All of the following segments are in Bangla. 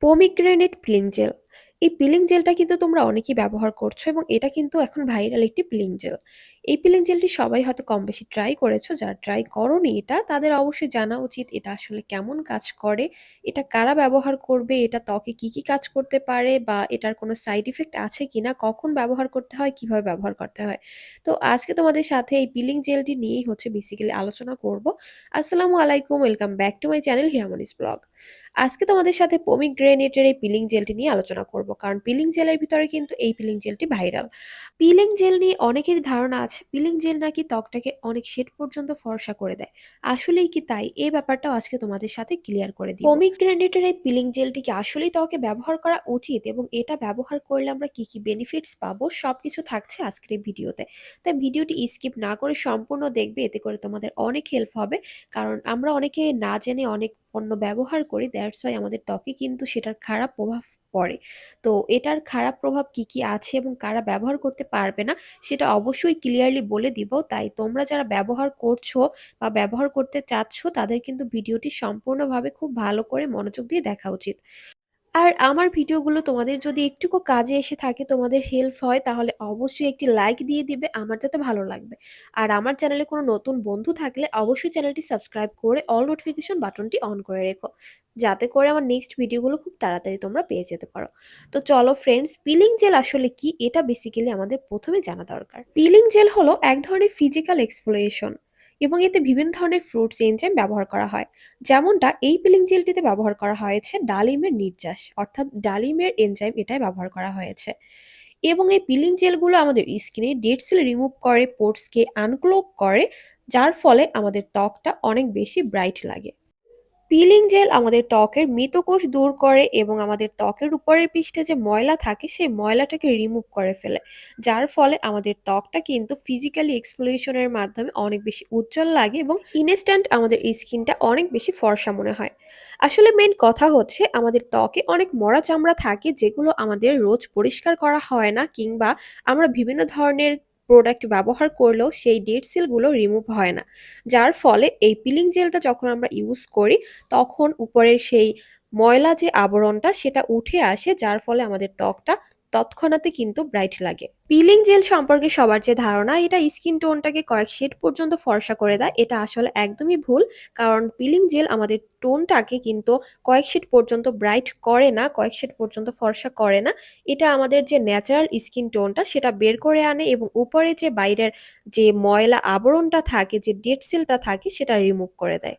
Pomegranate peeling gel gel. এই পিলিং জেলটা কিন্তু তোমরা অনেকেই ব্যবহার করছ এবং এটা কিন্তু এখন ভাইরাল একটি পিলিং জেল। এই পিলিং জেলটি সবাই হয়তো কম বেশি ট্রাই করেছ। যারা ট্রাই করোনি এটা তাদের অবশ্যই জানা উচিত এটা আসলে কেমন কাজ করে, এটা কারা ব্যবহার করবে, এটা ত্বকে কি, কি কাজ করতে পারে বা এটার কোনো সাইড ইফেক্ট আছে কিনা, কখন ব্যবহার করতে হয়, কীভাবে ব্যবহার করতে হয়। তো আজকে তোমাদের সাথে এই পিলিং জেলটি নিয়েই হচ্ছে বেসিক্যালি আলোচনা করব। আসসালামু আলাইকুম, welcome back to my channel Hiramoni's vlog. আজকে তোমাদের সাথে পমিগ্রেনেটের এই পিলিং জেলটি নিয়ে আলোচনা করব কারণ পিলিং জেলের ভিতরে কিন্তু এই পিলিং জেলটি ভাইরাল পিলিং জেল নিয়ে অনেকের ধারণা আছে পিলিং জেল নাকি ত্বকটাকে অনেক শেড পর্যন্ত ফর্সা করে দেয়। আসলেই কি তাই? এই ব্যাপারটাও আজকে তোমাদের সাথে ক্লিয়ার করে দিই পমিগ্রেনেটের এই পিলিং জেলটি কি আসলেই ত্বকে ব্যবহার করা উচিত এবং এটা ব্যবহার করলে আমরা কি কি বেনিফিটস পাবো সবকিছু থাকছে আজকের এই ভিডিওতে। তাই ভিডিওটি স্কিপ না করে সম্পূর্ণ দেখবে, এতে করে তোমাদের অনেক হেল্প হবে। কারণ আমরা অনেকে না জেনে অনেক পণ্য ব্যবহার করি দ্যাটস ওয়াই আমাদের ত্বকে কিন্তু সেটার খারাপ প্রভাব পড়ে। তো এটার খারাপ প্রভাব কি কি আছে এবং কারা ব্যবহার করতে পারবে না, সেটা অবশ্যই ক্লিয়ারলি বলে দিব। তাই তোমরা যারা ব্যবহার করছ বা ব্যবহার করতে চাচ্ছ, তাদের কিন্তু ভিডিওটি সম্পূর্ণভাবে খুব ভালো করে মনোযোগ দিয়ে দেখা উচিত। আর আমার ভিডিওগুলো তোমাদের যদি একটুকু কাজে এসে থাকে, তোমাদের হেল্প হয়, তাহলে অবশ্যই একটি লাইক দিয়ে দিবে আমার তাতে ভালো লাগবে। আর আমার চ্যানেলে কোনো নতুন বন্ধু থাকলে অবশ্যই চ্যানেলটি সাবস্ক্রাইব করে অল নোটিফিকেশন বাটনটি অন করে রেখো, যাতে করে আমার নেক্সট ভিডিওগুলো খুব তাড়াতাড়ি তোমরা পেয়ে যেতে পারো। তো চলো ফ্রেন্ডস পিলিং জেল আসলে কি? এটা বেসিক্যালি আমাদের প্রথমে জানা দরকার। পিলিং জেল হলো এক ধরনের ফিজিক্যাল এক্সফোলিয়েশন এবং এতে বিভিন্ন ধরনের ফ্রুটস এনজাইম ব্যবহার করা হয়। যেমনটা এই পিলিং জেলটিতে ব্যবহার করা হয়েছে ডালিমের নির্যাস, অর্থাৎ ডালিমের এনজাইম এটাই ব্যবহার করা হয়েছে। এবং এই পিলিং জেলগুলো আমাদের স্কিনে ডেড সেল রিমুভ করে পোর্টসকে আনক্লোক করে, যার ফলে আমাদের ত্বকটা অনেক বেশি ব্রাইট লাগে। পিলিং জেল আমাদের ত্বকের মৃতকোষ দূর করে এবং আমাদের ত্বকের উপরের পৃষ্ঠে যে ময়লা থাকে, সেই ময়লাটাকে রিমুভ করে ফেলে। যার ফলে আমাদের ত্বকটা কিন্তু ফিজিক্যালি এক্সফোলিউশনের মাধ্যমে অনেক বেশি উজ্জ্বল লাগে এবং ইনস্ট্যান্ট আমাদের স্কিনটা অনেক বেশি ফর্সা মনে হয়। আসলে মেন কথা হচ্ছে, আমাদের ত্বকে অনেক মরা চামড়া থাকে যেগুলো আমাদের রোজ পরিষ্কার করা হয় না কিংবা আমরা বিভিন্ন ধরনের প্রোডাক্ট ব্যবহার করলেও সেই ডেড সেলগুলো রিমুভ হয় না। যার ফলে এই পিলিং জেলটা যখন আমরা ইউজ করি, তখন উপরের সেই ময়লা যে আবরণটা, সেটা উঠে আসে, যার ফলে আমাদের ত্বকটা তৎক্ষণাৎই কিন্তু ব্রাইট লাগে। পিলিং জেল সম্পর্কে সবার যে ধারণা, এটা স্কিন টোনটাকে কয়েক শেড পর্যন্ত ফর্সা করে দেয়। এটা আসলে একদমই ভুল, কারণ পিলিং জেল আমাদের টোনটাকে কিন্তু কয়েক শেড পর্যন্ত ব্রাইট করে না, কয়েক শেড পর্যন্ত ফর্সা করে না। এটা আমাদের যে ন্যাচারাল স্কিন টোনটা, সেটা বের করে আনে এবং উপরে যে বাইরের যে ময়লা আবরণটা থাকে, যে ডেড সেলটা থাকে, সেটা রিমুভ করে দেয়।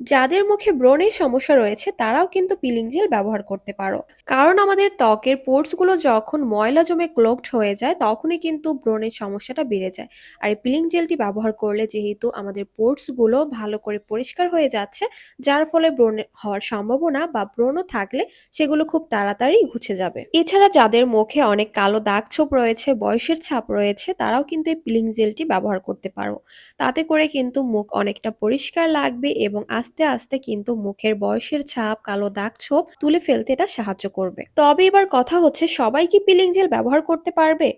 যাদের মুখে ব্রণের সমস্যা রয়েছে, তারাও কিন্তু পিলিং জেল ব্যবহার করতে পারো। কারণ আমাদের ত্বকের পোর্টসগুলো যখন ময়লা জমে ক্লোকড হয়ে যায়, তখনই কিন্তু ব্রণের সমস্যাটা বেড়ে যায়। আর এই পিলিং জেলটি ব্যবহার করলে যেহেতু আমাদের পোর্টসগুলো ভালো করে পরিষ্কার হয়ে যাচ্ছে, যার ফলে ব্রণ হওয়ার সম্ভাবনা বা ব্রণ থাকলে সেগুলো খুব তাড়াতাড়ি ঘুচে যাবে। এছাড়া যাদের মুখে অনেক কালো দাগ ছোপ রয়েছে, বয়সের ছাপ রয়েছে, তারাও কিন্তু এই পিলিং জেলটি ব্যবহার করতে পারো। তাতে করে কিন্তু মুখ অনেকটা পরিষ্কার লাগবে এবং আস্তে আস্তে কিন্তু মুখের বয়সের ছাপ, কালো দাগ, ছোপ তুলে ফেলতে এটা সাহায্য করবে। তবে এবার কথা হচ্ছে, সবাই কি পিলিং জেল ব্যবহার করতে পারবে?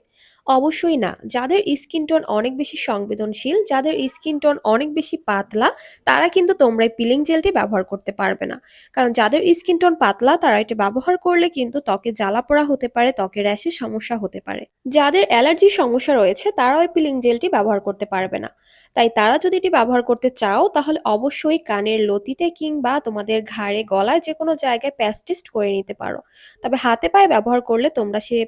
অবশ্যই না। যাদের স্কিন টোন অনেক বেশি সংবেদনশীল, যাদের স্কিন টোন অনেক বেশি পাতলা, তারা কিন্তু তোমরা পিলিং জেলটি ব্যবহার করতে পারবে না। কারণ যাদের স্কিন টোন পাতলা, তারা এটা ব্যবহার করলে কিন্তু ত্বকে জ্বালা পোড়া হতে পারে ত্বকের র্যাশের সমস্যা হতে পারে। যাদের অ্যালার্জির সমস্যা রয়েছে, তারাও এই পিলিং জেলটি ব্যবহার করতে পারবে না। তাই তারা যদি এটি ব্যবহার করতে চাও, তাহলে অবশ্যই কানের লতিতে কিংবা তোমাদের ঘাড়ে, গলায় যে কোনো জায়গায় প্যাস্টিস্ট করে নিতে পারো। তবে হাতে পায়ে ব্যবহার করলে তোমরা সে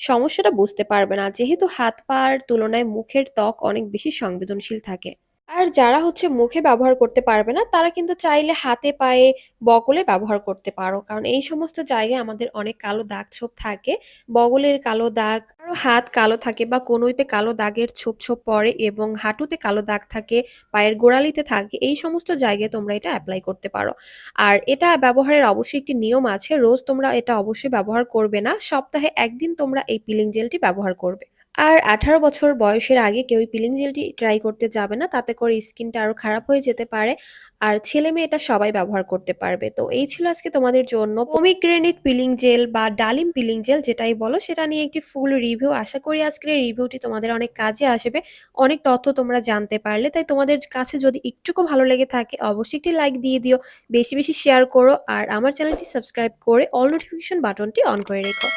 সমস্যাটা বুঝতে পারবে না। যেহেতু হাত পার তুলনায় মুখের ত্বক অনেক বেশি সংবেদনশীল থাকে। আর যারা হচ্ছে মুখে ব্যবহার করতে পারবে না, তারা কিন্তু চাইলে হাতে পায়ে বগলে ব্যবহার করতে পারো। কারণ এই সমস্ত জায়গায় আমাদের অনেক কালো দাগ ছোপ থাকে। বগলের কালো দাগ, আরও হাত কালো থাকে বা কোনোইতে কালো দাগের ছোপ ছোপ পড়ে এবং হাঁটুতে কালো দাগ থাকে, পায়ের গোড়ালিতে থাকে, এই সমস্ত জায়গায় তোমরা এটা অ্যাপ্লাই করতে পারো। আর এটা ব্যবহারের অবশ্যই একটি নিয়ম আছে, রোজ তোমরা এটা অবশ্যই ব্যবহার করবে না, সপ্তাহে একদিন তোমরা এই পিলিং জেলটি ব্যবহার করবে। আর ১৮ বছর বয়সের আগে কেউ এই পিলিং জেলটি ট্রাই করতে যাবে না। তাতে করে স্কিনটা আরও খারাপ হয়ে যেতে পারে। আর ছেলে-মেয়ে এটা সবাই ব্যবহার করতে পারবে। তো এই ছিল আজকে তোমাদের জন্য পমিগ্রেনেট পিলিং জেল বা ডালিম পিলিং জেল যেটাই বলো সেটা নিয়ে একটি ফুল রিভিউ। আশা করি আজকের এই রিভিউটি তোমাদের অনেক কাজে আসবে। অনেক তথ্য তোমরা জানতে পারলে। তাই তোমাদের কাছে যদি একটুকু ভালো লেগে থাকে অবশ্যই একটি লাইক দিয়ে দিও। বেশি, বেশি শেয়ার করো। আর আমার চ্যানেলটি সাবস্ক্রাইব করে অল নোটিফিকেশন বাটনটি অন করে রেখো।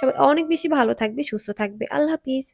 সবাই অনেক বেশি ভালো থাকবে, সুস্থ থাকবে। আল্লাহ হাফিজ।